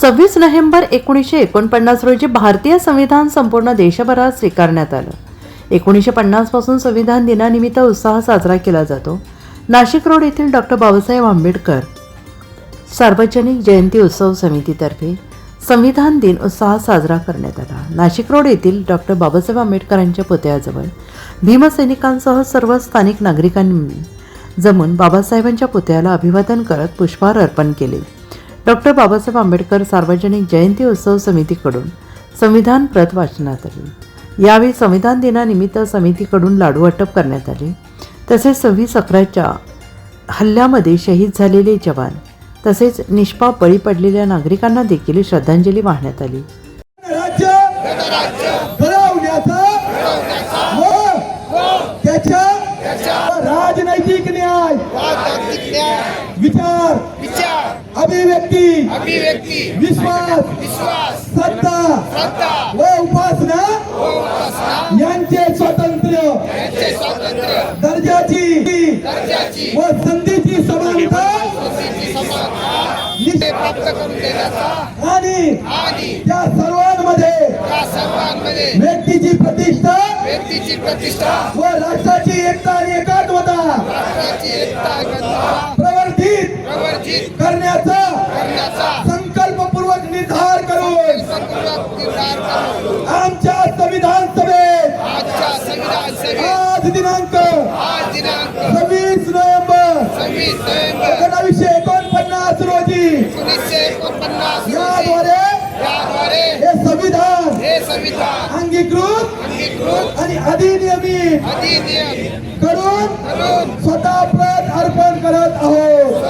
सव्वीस नोव्हेंबर एकोणीसशे एकोणपन्नास रोजी भारतीय संविधान संपूर्ण देशभरात स्वीकारण्यात आलं. एकोणीसशे पन्नासपासून संविधान दिनानिमित्त उत्साह साजरा केला जातो. नाशिक रोड येथील डॉक्टर बाबासाहेब आंबेडकर सार्वजनिक जयंती उत्सव समितीतर्फे संविधान दिन उत्साहात साजरा करण्यात आला. नाशिक रोड येथील डॉक्टर बाबासाहेब आंबेडकरांच्या पुतळ्याजवळ भीमसैनिकांसह सर्व स्थानिक नागरिकांनी जमून बाबासाहेबांच्या पुतळ्याला अभिवादन करत पुष्पहार अर्पण केले. डॉक्टर बाबासाहेब आंबेडकर सार्वजनिक जयंती उत्सव समितीकडून संविधान प्रत वाचण्यात आली. यावेळी संविधान दिनानिमित्त समितीकडून लाडू वाटप करण्यात आले. तसेच सव्वीस अकराच्या हल्ल्यामध्ये शहीद झालेले जवान तसेच निष्पाप बळी पडलेल्या नागरिकांना देखील श्रद्धांजली वाहण्यात आली. राजनैतिक न्याय! विचार! अभिव्यक्ती अभिव्यक्ती विश्वास विश्वास सत्ता श्रद्धा व उपासना यांचे स्वातंत्र्य. दर्जाची व संधीची समानता प्राप्त करून देण्याचा आणि त्या सर्वांमध्ये व्यक्तीची प्रतिष्ठा व्यक्तीची प्रतिष्ठा व राष्ट्राची एकता आणि एकात्मता राष्ट्राची एकता करण्याचा संकल्पपूर्वक निर्धार करून आमच्या संविधान सभेत आज दिनांक सव्वीस नोव्हेंबर एकोणावीसशे एकोणपन्नास रोजी याद्वारे हे संविधान अंगीकृत आणि अधिनियमित अधिनियम करून करून स्वतः प्रत अर्पण करत आहोत.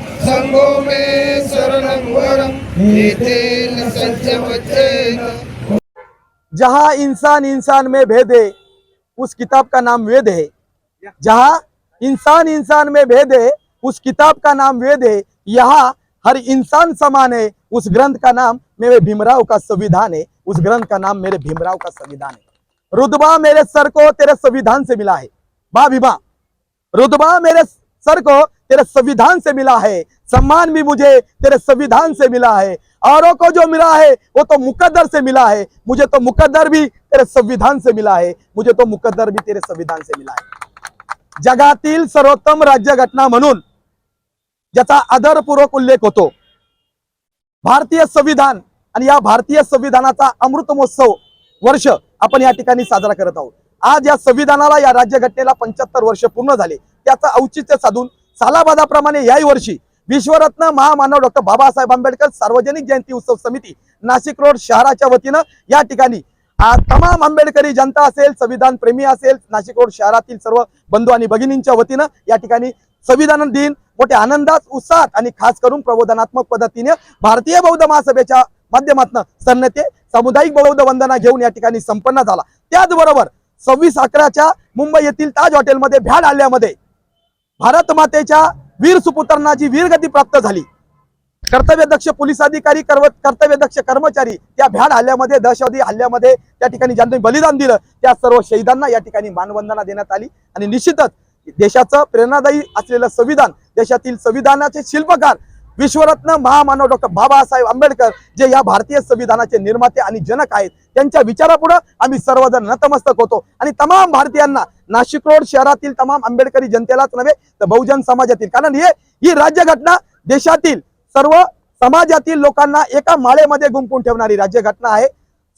संगो मे शरणं वरं सत्य वचेन जहाँ इंसान इंसान में भेद है, उस किताब का नाम वेद है। जहाँ इंसान इंसान में भेद है, उस किताब का नाम वेद है। यहाँ हर इंसान समान है, उस ग्रंथ का नाम मेरे भीमराव का संविधान है। उस ग्रंथ का नाम मेरे भीमराव का संविधान है। रुतबा मेरे सर को तेरे संविधान से मिला है। बा भीमा रुतबा मेरे सर को तेरे संविधान से मिला है। सम्मान भी मुझे तेरे संविधान से मिला है। औरों को जो मिला है वो तो मुकद्दर से मिला है। मुझे तो मुकद्दर भी तेरे संविधान से मिला है। मुझे तो मुकद्दर भी तेरे संविधान से मिला है। जगातील सर्वोत्तम राज्य घटना म्हणून ज्याचा आदरपूर्वक उल्लेख होतो भारतीय संविधान आणि या भारतीय संविधानाचा अमृत महोत्सव वर्ष आपण या ठिकाणी साजरा करत आहोत. आज या संविधानाला या राज्यघटनेला पंच्याहत्तर वर्ष पूर्ण झाले. त्याचं औचित्य साधून सालाबादाप्रमाणे याही वर्षी विश्वरत्न महामानव डॉक्टर बाबासाहेब आंबेडकर सार्वजनिक जयंती उत्सव समिती नाशिक रोड शहराच्या वतीनं या ठिकाणी. तमाम आंबेडकरी जनता असेल संविधान प्रेमी असेल नाशिक रोड शहरातील सर्व बंधू आणि भगिनींच्या वतीनं या ठिकाणी संविधान दिन मोठ्या आनंदात उत्साहात आणि खास करून प्रबोधनात्मक पद्धतीने भारतीय बौद्ध महासभेच्या माध्यमातून सन्नते सामुदायिक बौद्ध वंदना घेऊन या ठिकाणी संपन्न झाला. त्याचबरोबर सव्वीस अकराच्या मुंबई येथील ताज हॉटेलमध्ये भ्याड आल्यामध्ये भारत मातेच्या वीर सुपुत्रांना जी वीरगती प्राप्त झाली कर्तव्यदक्ष पोलीस अधिकारी कर्व कर्तव्यदक्ष कर्मचारी त्या भ्याड हल्ल्यामध्ये दहशतवादी हल्ल्यामध्ये त्या ठिकाणी ज्यांनी बलिदान दिलं त्या सर्व शहीदांना या ठिकाणी मानवंदना देण्यात आली. आणि निश्चितच देशाचं प्रेरणादायी असलेलं संविधान देशातील संविधानाचे शिल्पकार विश्वरत्न महामानव डॉक्टर बाबासाहेब आंबेडकर जे या भारतीय संविधानाचे निर्माते आणि जनक आहेत त्यांच्या विचारापुढे आम्ही सर्वजण नतमस्तक होतो. आणि तमाम भारतीयांना नाशिक रोड शहरातील तमाम आंबेडकरी जनतेलाच नव्हे तर बहुजन समाजातील. कारण हे ही राज्यघटना देशातील सर्व समाजातील लोकांना एका माळेमध्ये गुंपून ठेवणारी राज्यघटना आहे.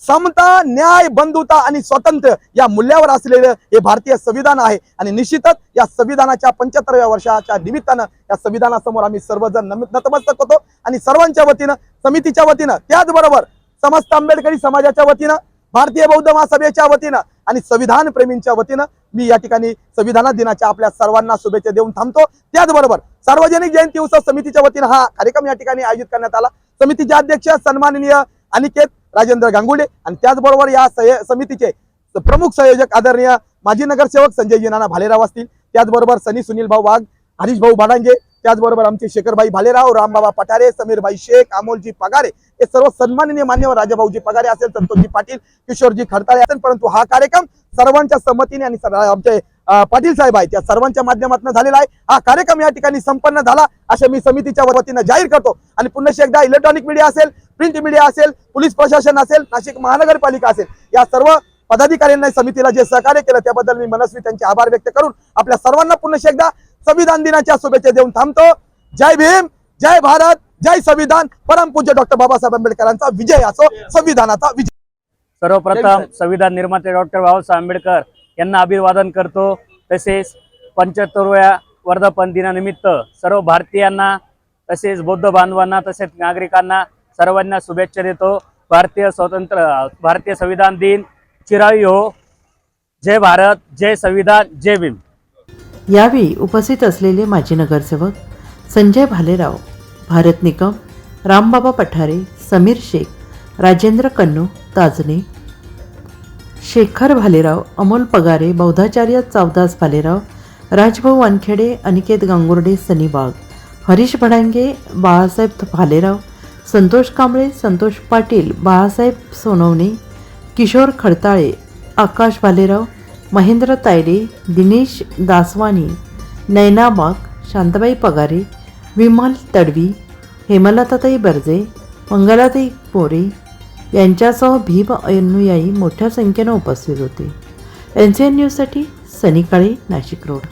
समता न्याय बंधुता आणि स्वातंत्र्य या मूल्यावर असलेलं हे भारतीय संविधान आहे. आणि निश्चितच या संविधानाच्या पंच्याहत्तरव्या वर्षाच्या निमित्तानं या संविधानासमोर आम्ही सर्वजण नतमस्तक होतो. आणि सर्वांच्या वतीनं समितीच्या वतीनं त्याचबरोबर समस्त आंबेडकरी समाजाच्या वतीनं भारतीय बौद्ध महासभेच्या वतीनं आणि संविधान प्रेमींच्या वतीनं मी या ठिकाणी संविधान दिनाच्या आपल्या सर्वांना शुभेच्छा देऊन थांबतो. त्याचबरोबर सार्वजनिक जयंती उत्सव समितीच्या वतीनं हा कार्यक्रम या ठिकाणी आयोजित करण्यात आला. समितीचे अध्यक्ष सन्माननीय अनिकेत राजेंद्र गांगुडे आणि त्याचबरोबर या सय- समितीचे प्रमुख संयोजक आदरणीय माजी नगरसेवक संजय नाना भालेराव असतील. त्याचबरोबर सनी सुनील भाऊ वाघ हरीश भाऊ बाडांगे त्याचबरोबर आमचे शेखरभाई भालेराव रामबाबा पठारे समीरभाई शेख अमोलजी पगारे हे सर्व सन्माननीय मान्यवर राजाभाऊजी पगारे असेल संतोषजी पाटील किशोरजी खडताळे असेल परंतु हा कार्यक्रम सर्वांच्या संमतीने आणि आमचे पाटील साहेब आहेत. त्या सर्वांच्या माध्यमातून झालेला आहे. हा कार्यक्रम या ठिकाणी संपन्न झाला. असे मी समितीच्या वतीनं जाहीर करतो. आणि पुन्हा एकदा इलेक्ट्रॉनिक मीडिया असेल प्रिंट मीडिया असेल पोलीस प्रशासन असेल नाशिक महानगरपालिका असेल या सर्व पदाधिकाऱ्यांनी समितीला जे सहकार्य केलं त्याबद्दल मी मनस्वी त्यांचे आभार व्यक्त करून आपल्या सर्वांना पुन्हा एकदा संविधान दिनाच्या शुभेच्छा देऊन थांबतो. जय भीम जय भारत जय संविधान. परमपूज्य डॉक्टर बाबासाहेब आंबेडकरांचा विजय असो संविधानाचा विजय. सर्वप्रथम संविधान निर्माते डॉक्टर बाबासाहेब आंबेडकर यांना अभिवादन करतो. तसेच पंच्याहत्तरव्या वर्धापन दिनानिमित्त सर्व भारतीयांना तसेच बौद्ध बांधवांना तसेच नागरिकांना सर्वांना शुभेच्छा देतो. भारतीय स्वतंत्र भारतीय संविधान दिन चिरायू हो. जय भारत जय संविधान जय भीम. यावेळी उपस्थित असलेले माजी नगरसेवक संजय भालेराव भारत निकम रामबाबा पठारे समीर शेख राजेंद्र कन्नू ताजने शेखर भालेराव अमोल पगारे बौद्धाचार्य चावदास भालेराव राजभाऊ वानखेडे अनिकेत गांगुर्डे सनी बाग हरीश भडांगे बाळासाहेब भालेराव संतोष कांबळे संतोष पाटील बाळासाहेब सोनवणे किशोर खडताळे आकाश भालेराव महेंद्र तायडे दिनेश दासवानी नैना बाग शांताबाई पगारे विमल तडवी हेमलताताई बर्जे मंगलाताई पोरे यांच्यासह भीम अनुयायी मोठ्या संख्येनं उपस्थित होते. एन सी एन न्यूजसाठी सनी काळे नाशिक रोड.